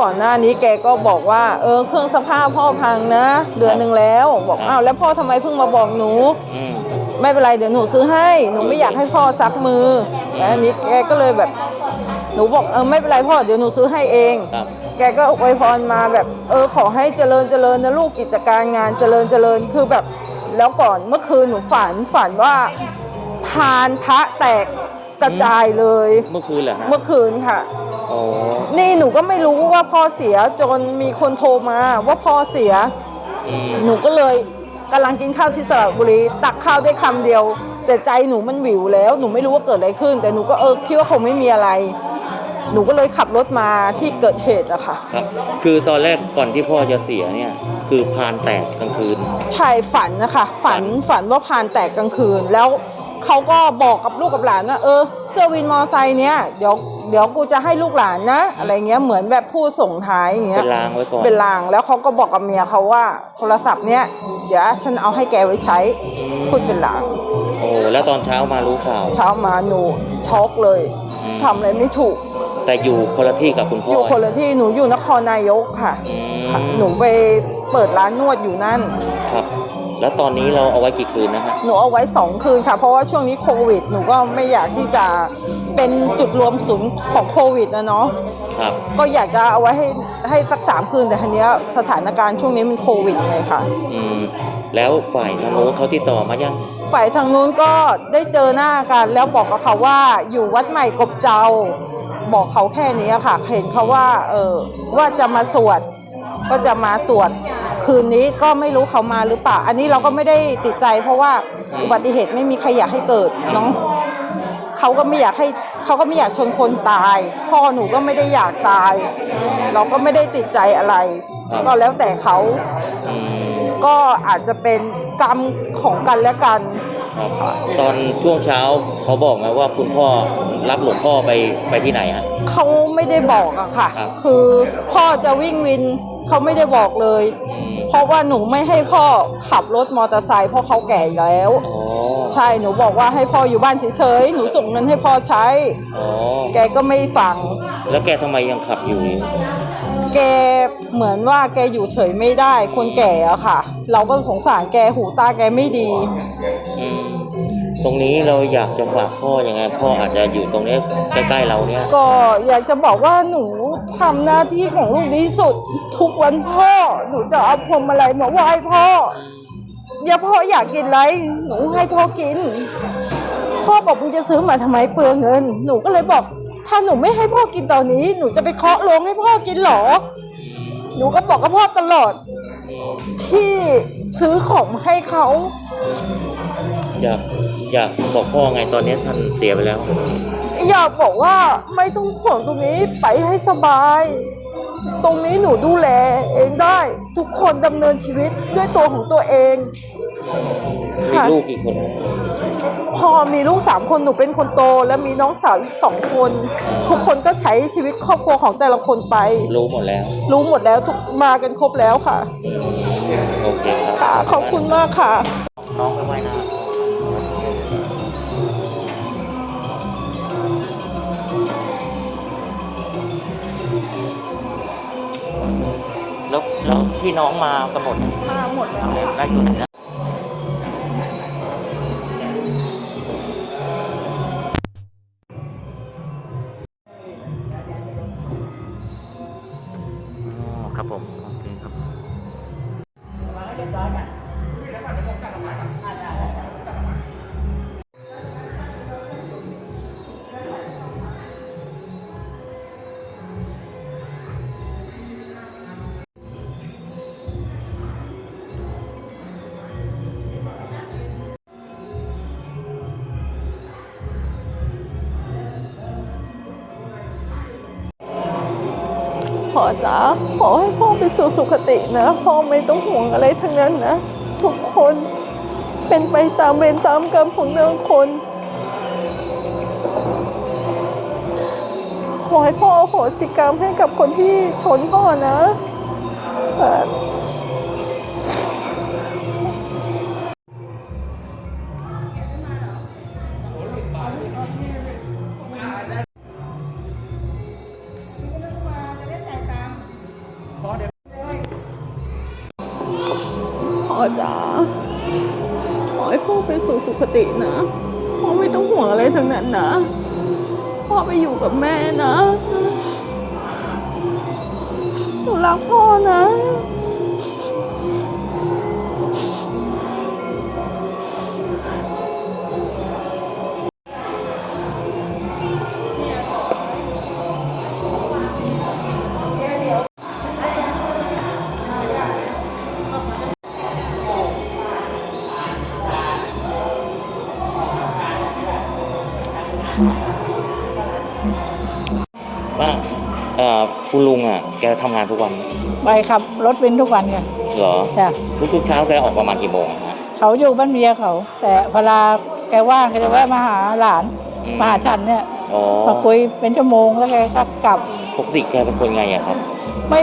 ก่อนหน้านี้แกก็บอกว่า เออเครื่องสภาพพ่อพังนะ เดือนหนึ่งแล้ว บอกอ้าวแล้วพ่อทำไมเพิ่งมาบอกหนูอืมไม่เป็นไรเดี๋ยวหนูซื้อให้หนูไม่อยากให้พ่อซักมือแล้วอันนี้แกก็เลยแบบหนูบอกเออไม่เป็นไรพ่อเดี๋ยวหนูซื้อให้เอง ครับ แกก็อวยพรมาแบบเออขอให้เจริญเจริญนะลูกกิจการงานเจริญเจริญคือแบบ แล้วก่อนเมื่อคืนหนูฝันฝันว่าพานพระแตกกระจายเลย เมื่อคืนเหรอฮะ เมื่อคืนค่ะ โอ้นี่หนูก็ไม่รู้ว่าพ่อเสียจนมีคนโทรมาว่าพ่อเสีย อืมหนูก็เลยกำลังกินข้าวที่สระบุรี ตักข้าวได้คำเดียว แต่ใจหนูมันหวิวแล้ว หนูไม่รู้ว่าเกิดอะไรขึ้น แต่หนูก็เออคิดว่าคงไม่มีอะไร หนูก็เลยขับรถมาที่เกิดเหตุอะค่ะ ครับ คือตอนแรกก่อนที่พ่อจะเสียเนี่ย คือพานแตกกลางคืน ใช่ฝันนะคะ ฝันฝันว่าพานแตกกลางคืน แล้ว เขาก็บอกกับลูกกับหลานว่าเออเสื้อวินมอไซค์เนี้ยเดี๋ยวเดี๋ยวกูจะให้ลูกหลานนะ อะไรเงี้ยเหมือนแบบพูดส่งท้ายอย่างเงี้เป็ยนรางไว้ก่อนเป็นลางแล้วเขาก็บอกกับเมียเขาว่าโทรศัพท์เนี้ยเดี๋ยวฉันเอาให้แกไว้ใช้พูดเป็นลางโอ้แล้วตอนเช้ามารู้ข่าวเช้ามาหนูช็อกเลยอืมทำอะไรไม่ถูก แต่อยู่คนละที่กับคุณพ่ออยู่คนละที่หนูอยู่นครนายกค่ะอืมค่ะ หนูไปเปิดร้านนวดอยู่นั่นครับ แล้วตอนนี้เราเอาไว้กี่คืนนะฮะหนูเอาไว้สองคืนค่ะ เพราะว่าช่วงนี้โควิด หนูก็ไม่อยากที่จะเป็นจุดรวมศูนย์ของโควิดนะเนาะครับ ก็อยากจะเอาไว้ให้ให้สักสามคืนแต่ทีเนี้ยสถานการณ์ช่วงนี้มันโควิดไงค่ะ อืมแล้วฝ่ายทางโน้นเขาติดต่อมายัง ฝ่ายทางนู้นก็ได้เจอหน้ากัน แล้วบอกกับเขาว่าอยู่วัดใหม่กบเจ้า บอกเขาแค่นี้ค่ะ เห็นเขาว่าเออว่าจะมาสวด ก็จะมาสวดคืนนี้ก็ไม่รู้เขามาหรือเปล่า อันนี้เราก็ไม่ได้ติดใจ เพราะว่าอืมอุบัติเหตุไม่มีใครอยากให้เกิดเนาะเขาก็ไม่อยากให้เขาก็ไม่อยากชนคนตาย พ่อหนูก็ไม่ได้อยากตาย เราก็ไม่ได้ติดใจอะไร ก็แล้วแต่เขาอืมก็อาจจะเป็นกรรมของกันและกันครับตอนช่วงเช้าเขาบอกไหมว่าคุณพ่อ รับหลวงพ่อไปไปที่ไหนฮะ เขาไม่ได้บอกอะค่ะ ครับ คือพ่อจะวิ่งวินเขาไม่ได้บอกเลยอืมเพราะว่าหนูไม่ให้พ่อขับรถมอเตอร์ไซค์เพราะเขาแก่แล้ว อ๋อใช่หนูบอกว่าให้พ่ออยู่บ้านเฉยๆหนูส่งเงินให้พ่อใช้ อ๋อแกก็ไม่ฟัง แล้วแกทำไมยังขับอยู่นี่แกเหมือนว่าแกอยู่เฉยไม่ได้ คนแก่อะค่ะ เราก็สงสารแกหูตาแกไม่ดี อืม ตรงนี้เราอยากจะฝากพ่อยังไง พ่ออาจจะอยู่ตรงนี้ใกล้ๆเราเนี่ย ก็อยากจะบอกว่าหนูทำหน้าที่ของลูกดีที่สุด ทุกวันพ่อ หนูจะเอาพวงมาลัยมาไหว้พ่ออย่าพ่ออยากกินอะไร หนูให้พ่อกิน พ่อบอกมึงจะซื้อมาทำไมเปลืองเงิน หนูก็เลยบอก ถ้าหนูไม่ให้พ่อกินตอนนี้ หนูจะไปเคาะโลงให้พ่อกินเหรอ หนูก็บอกกับพ่อตลอด ที่ซื้อของมาให้เขา อยากอยากบอกพ่อไงตอนนี้ท่านเสียไปแล้ว อยากบอกว่าไม่ต้องห่วงตรงนี้ไปให้สบาย ตรงนี้หนูดูแลเองได้ทุกคนดำเนินชีวิตด้วยตัวของตัวเองมีค่ะลูกกี่คนนะพอมีลูกสามคนหนูเป็นคนโต และมีน้องสาวอีกสองคน ทุกคนก็ใช้ชีวิตครอบครัวของแต่ละคนไป รู้หมดแล้ว รู้หมดแล้วทุกมากันครบแล้วค่ะ โอเคครับ ค่ะ ขอบคุณมากค่ะ น้องไปไว้นะ แล้วแล้วพี่น้องมากันหมดเนี่ยมาหมดแล้วได้อยู่ไหนนะอ๋อครับผม อเคครับพ่อจ๋าขอให้พ่อไปสู่สุคตินะ พ่อไม่ต้องห่วงอะไรทั้งนั้นนะ ทุกคนเป็นไปตามเวรตามกรรมของแต่ละคน ขอให้พ่ออโหสิกรรมให้กับคนที่ชนพ่อนะ ตินะพ่อไม่ต้องห่วงอะไรทั้งนั้นนะพ่อไปอยู่กับแม่นะหนูรักพ่อนะ ไปขับรถวินทุกวันค่ะเหรอจ้ะทุกๆเช้าแกออกประมาณกี่โมงอะฮะ เขาอยู่บ้านเมียเขา แต่เวลาแกว่างก็จะแวะมาหาหลานอืม มาหาฉันเนี่ยอ๋อมาคุยเป็นชั่วโมงแล้วแกก็กลับ ปกติแกเป็นคนไงอะครับไม่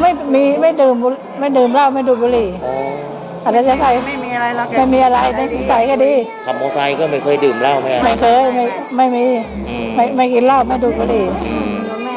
ไม่มีไม่ดื่มบุไม่ดื่มเหล้าไม่ดูดบุหรี่อ๋ออะไรจะใส่ไม่มีอะไรหรอกไม่มีอะไรในนิสัยก็ดี ขับมอเตอร์ไซค์ก็ไม่เคยดื่มเหล้าไม่อะไรไม่เคยไม่ไม่มีอืมไม่ไม่กินเหล้าไม่ดูดบุหรี่อืม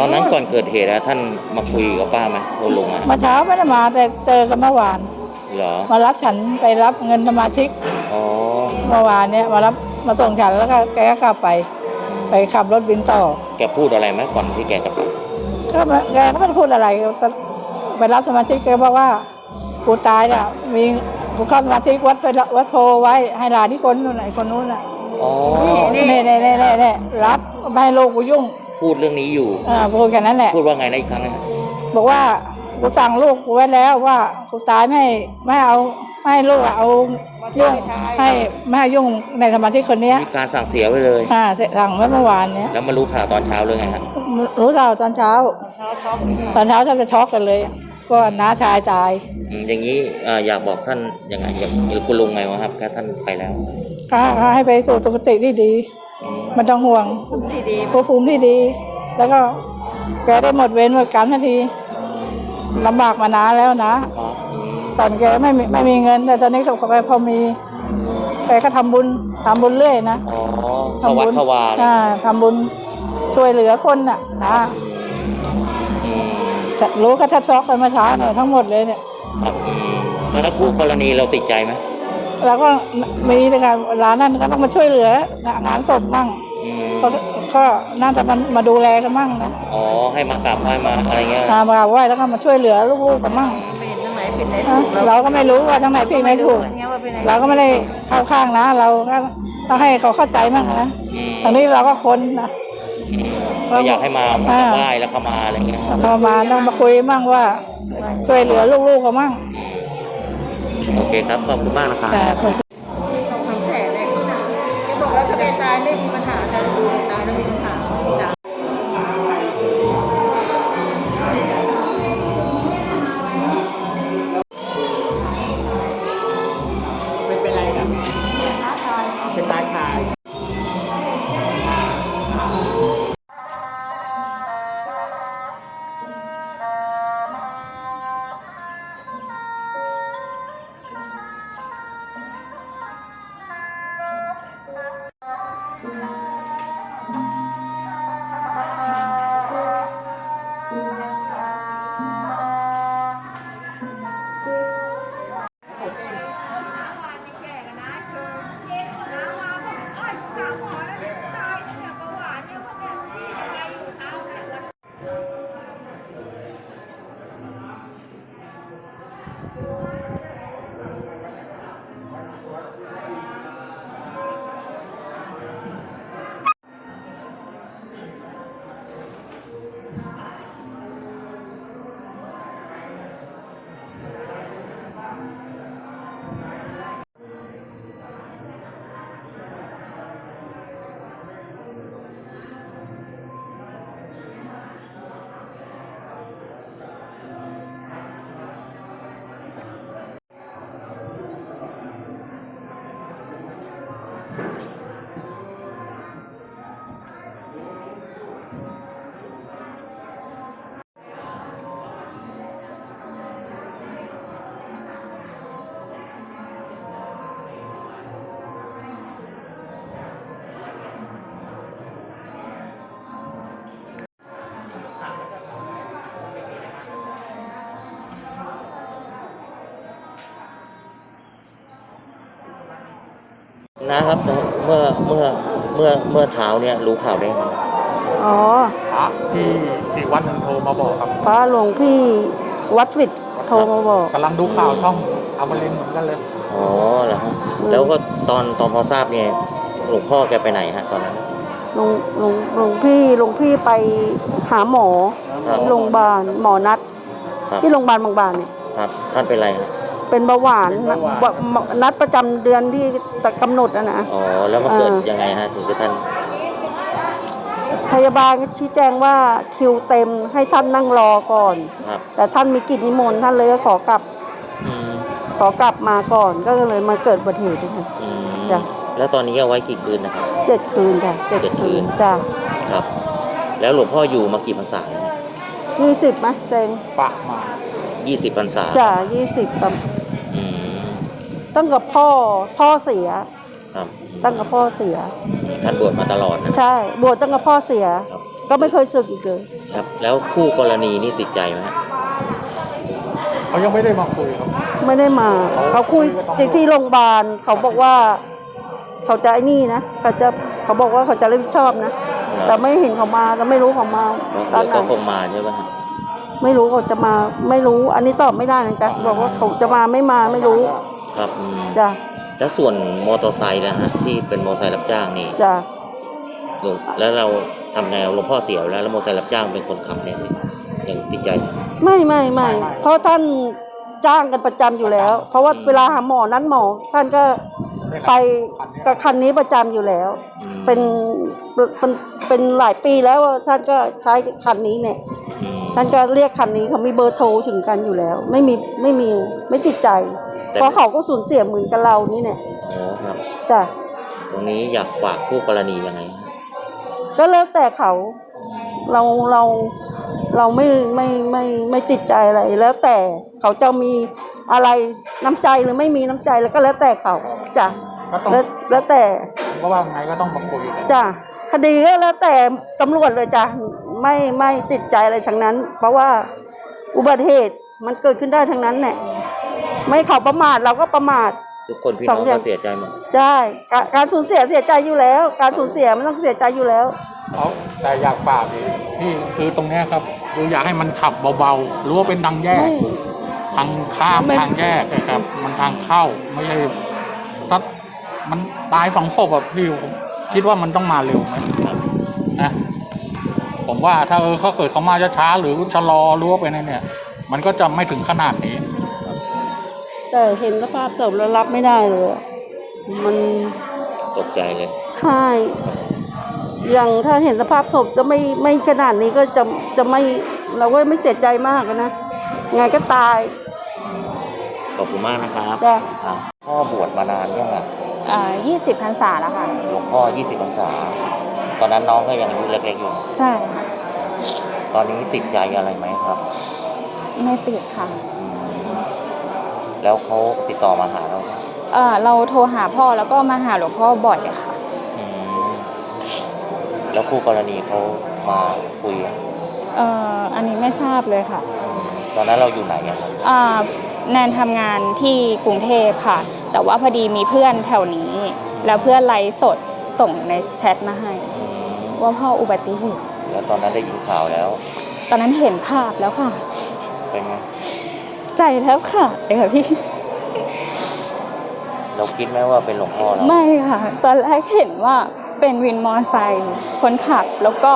ตอนนั้นก่อนเกิดเหตุอะท่านมาคุยกับป้าไหมคุณลุงอะมาเช้าไม่ได้มาแต่เจอกันเมื่อวาน เหรอ มารับฉันไปรับเงินสมาชิกอ๋อ เมื่อวานเนี่ยมารับมาส่งฉันแล้วก็แกก็กลับไป ไปขับรถวินต่อ แกพูดอะไรไหมก่อนที่แกจะไปก็ไม่แกก็ไม่ได้พูดอะไรไปรับสมาชิกแกบอกว่ากูตายเนี่ยมีกูเข้าสมาชิกวัดไปวัดโพไว้ให้หลานที่คนนู้นไหนคนนู้นน่ะอ๋อ นี่นี่นี่นี่นี่รับไม่ให้โลกกูยุ่ง พูดเรื่องนี้อยู่ อ่าพูดแค่นั้นแหละ พูดว่าไงนะอีกครั้งนะฮะบอกว่ากูสั่งลูกกูไว้แล้วว่ากูตายไม่ให้ไม่ให้เอาไม่ให้ลูกอะเอายุ่งให้ไม่ให้ยุ่งในสมาชิกคนเนี้ยมีการสั่งเสียไว้เลย อ่าเสร็จสั่งไว้เมื่อวานเนี้ยแล้วมารู้ข่าวตอนเช้าเลยไงฮะรู้ข่าวตอนเช้า ตอนเช้าแทบจะช็อกกันเลยว่าน้าชายตายอืมอย่างนี้เอ่ออยากบอกท่านยังไงอยากคุณลุงไงวะครับแค่ท่านไปแล้ว ก็ให้ไปสู่สุคติที่ดีอื มไมันต้องห่วงภูมิภูมิที่ดี แล้วก็แกได้หมดเวรหมดกรรมทันทีลำบากมานานแล้วนะครับอืมตอนแกไม่มีไม่มีเงิน แต่ตอนนี้เขาแกพอมีแกก็ทำบุญทำบุญเรื่อยนะอ๋อเข้าวัดเข้าวาเลยอ่าทำบุญช่วยเหลือคนน่ะนะอืมจะรู้ก็ถ้าช็อกกันเมาเช้าเนี่ยทั้งหมดเลยเนี่ยครับอืมแล้วถ้าคู่กรณีเราติดใจไหม แล้วก็มีในการร้านนั้นก็ต้องมาช่วยเหลืองานศพมั่งอืมก็ก็น่าจะมามาดูแลกันมั่งนะอ๋อให้มากราบไหว้มาอะไรเงี้ยมามากราบไหว้แล้วก็มาช่วยเหลือลูกๆกันมั่งไม่เห็นทางไหนผิดไหนอะถูกเราก็ไม่รู้ว่าทางไหนผิดไหนถูกเงี้ยว่าเป็นไงเราก็ไม่ได้เข้าข้างนะ เราก็ต้องให้เขาเข้าใจมั่งนะอืมทางนี้เราก็คนนะ อืมก็อยากให้มาอ่าไหว้แล้วเข้ามาอะไรเงี้ยเขามาต้องมาคุยมั่งว่า ช่วยเหลือลูกๆเขามั่งอืม โอเคครับ ขอบคุณมากนะครับ นะครับ เมื่อเมื่อเมื่อเมื่อเช้าเนี่ยรู้ข่าวได้ไงอ๋อพระที่ที่วัดหนึ่งโทรมาบอกครับพระหลวงพี่วัดฟิดโทรมาบอกกำลังดูข่าวช่องอมรินทร์เหมือนกันเลย อ๋อเหรอฮะแล้วก็ตอนตอนพอทราบเนี่ยหลวงพ่อแกไปไหนฮะตอนนั้น หลวงหลวงหลวงพี่หลวงพี่ไปหาหมอครับที่โรงพยาบาลหมอนัด ครับที่โรงพยาบาลบางบานเนี่ย ครับท่านเป็นไรฮะ เป็นเบาหวานนะบนัดประจำเดือนที่กำหนดอะนะ อ๋อ แล้วมาเกิดเออ ยังไงฮะถึงจะท่านพยาบาลก็ชี้แจงว่าคิวเต็มให้ท่านนั่งรอก่อน ครับแต่ท่านมีกิจนิมนต์ท่านเลยก็ขอกลับอืมขอกลับมาก่อนก็เลยมาเกิดอุบัติเหตุนะคะ อืมจ้ะ แล้วตอนนี้เอาไว้กี่คืนนะครับ เจ็ดคืนจ้ะเจ็ดเจ็ดคืคืน นจ้ะครับ แล้วหลวงพ่ออยู่มากี่พรรษายี่สิบไหมเจงปะมา ยี่สิบพรรษา จ้ะยี่สิบแบบอืม ตั้งกับพ่อพ่อเสีย ครับตั้งกับพ่อเสีย ท่านบวชมาตลอดนะใช่บวชตั้งกับพ่อเสีย ครับก็ไม่เคยสึกอีกเลยครับ แล้วคู่กรณีนี่ติดใจไหมฮะเขายังไม่ได้มาคุยครับ ไม่ได้มา เขาคุยที่ที่โรงพยาบาลเขาบอกว่า เขาจะไอ้นี่นะเขาจะเขาบอกว่าเขาจะรับผิดชอบนะแต่ไม่เห็นเขามาแต่ไม่รู้เขามาตอนเดี๋ยวไหนก็คงมาใช่ไหมฮะไม่รู้เขาจะมาไม่รู้ อันนี้ตอบไม่ได้นะจ๊ะบอกว่าเขาจะมาไม่มาไม่รู้ ครับอืมจ้ะแล้วส่วนมอเตอร์ไซค์นะฮะที่เป็นมอเตอร์ไซค์รับจ้างนี่จ้ะหลวงแล้วเราทำไงหลวงพ่อเสียแล้วแล้วมอเตอร์ไซค์รับจ้างเป็นคนขับเนี่ยยังติดใจไหมไม่ไม่ไม่เพราะท่านจ้างกันประจำอยู่แล้ว เพราะว่าเวลาหาหมอนั้นหมอ ท่านก็ไปกับคันนี้ประจำอยู่แล้ว อืมเป็นเป็นเป็นหลายปีแล้วอะท่านก็ใช้คันนี้เนี่ย อืมท่านก็เรียกคันนี้เขามีเบอร์โทรถึงกันอยู่แล้ว ไม่มีไม่มีไม่จิตใจแต่ เพราะเขาก็สูญเสียเหมือนกับเรานี่เนี่ยอ๋อครับ จ้ะ ตรงนี้อยากฝากคู่กรณียังไงฮะก็แล้วแต่เขา เราเราเราไม่ไม่ไม่ไม่ติดใจอะไรแล้วแต่เขาจะมีอะไรน้ำใจหรือไม่มีน้ำใจแล้วก็แล้วแต่เขาจ้ะก็ต้องแล้วแล้วแต่ก็ว่าไงก็ต้องมาคุยกันจ้ะคดีก็แล้วแต่ตำรวจเลยจ้ะไม่ไม่ติดใจอะไรทั้งนั้น เพราะว่าอุบัติเหตุมันเกิดขึ้นได้ทั้งนั้นแหละ ไม่เขาประมาทเราก็ประมาท ทุกคนพี่สน้อองงอย่าก็ง เสียใจหมดใช่กาการสูญเสียเสียใจอยู่แล้ว การสูญเสียมันต้องเสียใจอยู่แล้วเขาแต่อยากฝากอีกที่คือตรงเนี้ยครับคืออยากให้มันขับเบาๆรู้ว่าเป็นทางแยก ทางข้ามไม่ ทางแยกนะครับ มันทางเข้าไม่ใช่ถ้ามันตายสองศพแบบพี่ผมคิดว่ามันต้องมาเร็วไหมนะ ผมว่าถ้าเออเขาเกิดเขามาช้าๆหรือชะลอรั้วไปในเนี่ย มันก็จะไม่ถึงขนาดนี้ แต่เห็นสภาพศพแล้วรับไม่ได้เลยอะมันตกใจเลย ใช่ อย่างถ้าเห็นสภาพศพจะไม่ไม่ขนาดนี้ก็จะจะไม่เราก็ไม่เสียใจมากอะนะไงก็ตาย ขอบคุณมากนะครับจ้ะ ครับพ่อบวชมานานยังอะอ่ายี่สิบพรรษาแล้วค่ะ หลวงพ่อยี่สิบพรรษา ตอนนั้นน้องก็ยังอายุเล็กๆอยู่ ใช่ค่ะตอนนี้ติดใจอะไรไหมครับ ไม่ติดค่ะอืม แล้วเขาติดต่อมาหาเราไหมเออเราโทรหาพ่อแล้วก็มาหาหลวงพ่อบ่อยอะค่ะ อืมแล้วคู่กรณีเขามาคุยอะเอออันนี้ไม่ทราบเลยค่ะตอนนั้นเราอยู่ไหนอะครับอ่าแนนทำงานที่กรุงเทพค่ะ แต่ว่าพอดีมีเพื่อนแถวนี้ แล้วเพื่อนไลฟ์สดส่งในแชทมาให้ อืมว่าพ่ออุบัติเหตุแล้วตอนนั้นได้ยินข่าวแล้ว ตอนนั้นเห็นภาพแล้วค่ะ เป็นไง ใจแล้วค่ะเดี๋ยวพี่ เราคิดไหมว่าเป็นหลวงพ่อเราไม่ค่ะ ตอนแรกเห็นว่าเป็นวินมอไซค์คนขับ แล้วก็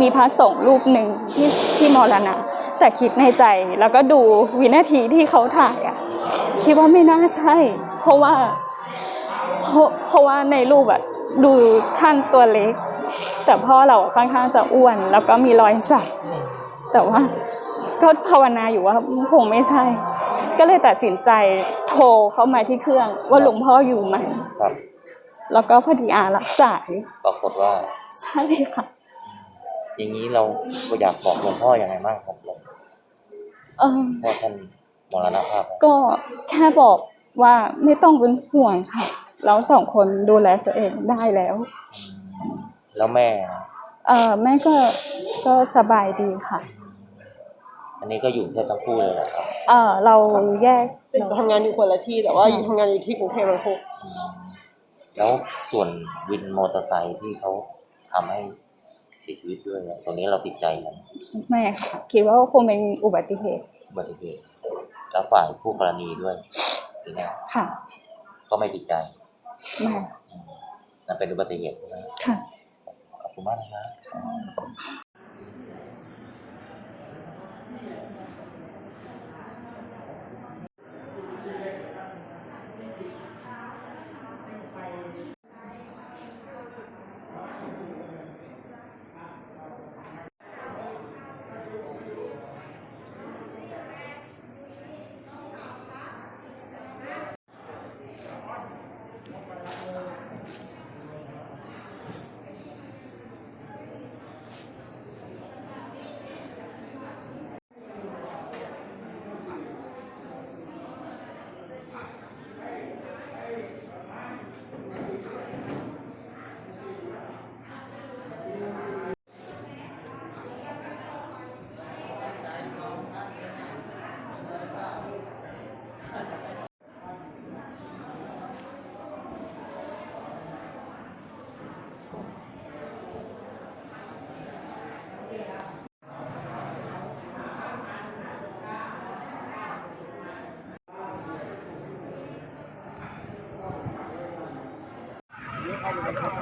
มีพระสงฆ์รูปหนึ่งที่ที่มรณะ แต่คิดในใจแล้วก็ดูวินาทีที่เขาถ่ายอะคิดว่าไม่น่าใช่ เพราะว่าเพราะเพราะว่าในรูปอะดูท่านตัวเล็ก แต่พ่อเราค่อนข้างจะอ้วน แล้วก็มีรอยสักแต่ว่า ก็ภาวนาอยู่ว่าคงไม่ใช่ ก็เลยตัดสินใจโทรเข้ามาที่เครื่องว่าหลวงพ่ออยู่ไหมครับ แล้วก็พอดีอารับสายปรากฏว่าใช่ค่ะ อย่างนี้เราอยากบอกหลวงพ่อยังไงบ้างครับหลวงเออพ่อท่านมรณภาพแล้วก็แค่บอกว่าไม่ต้องเป็นห่วงค่ะเราสองคนดูแลตัวเองได้แล้ว แล้วแม่นะเออแม่ก็ก็สบายดีค่ะ อันนี้ก็อยู่แค่ทั้งคู่เลยเหรอครับเออเราแยกติดทำงานอยู่คนละที่แต่ว่าอยู่ทำงานอยู่ที่กรุงเทพทั้งคู่แล้วส่วนวินมอเตอร์ไซค์ที่เขาทำให้เสียชีวิตด้วยเนี่ยตรงนี้เราติดใจไหมไม่ค่ะคิดว่าคงเป็นอุบัติเหตุอุบัติเหตุแล้วฝ่ายคู่กรณีด้วยหรือไงค่ะ ก็ไม่ติดใจไม่นั่นเป็นอุบัติเหตุใช่ไหมค่ะขอบคุณมากนะครับ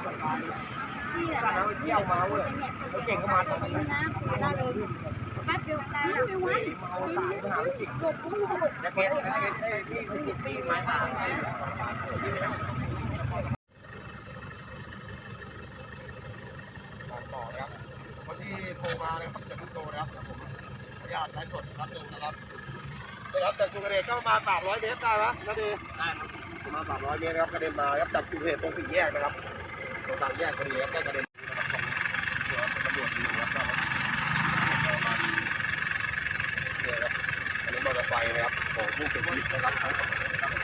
คนที่โทรมานะครับจะพูดโทรนะครับเดี๋ยวผมขออนุญาตไลฟ์สดครับหนึ่งนะครับนะครับจากจุดเกิดเหตุก็มา300เมตรได้ไหมนาดีได้มา300เมตรครับกระเด็นมาครับจากจุกเหตุตรงสี่แยกนะครับามแยกพอดีครับก็กระเด็นตำรวจอยู่ครับก็ประมาณเนี่ยครับอันนี้มอเตอร์ไซค์นะครับของผู้เสียชีวิตนะครับ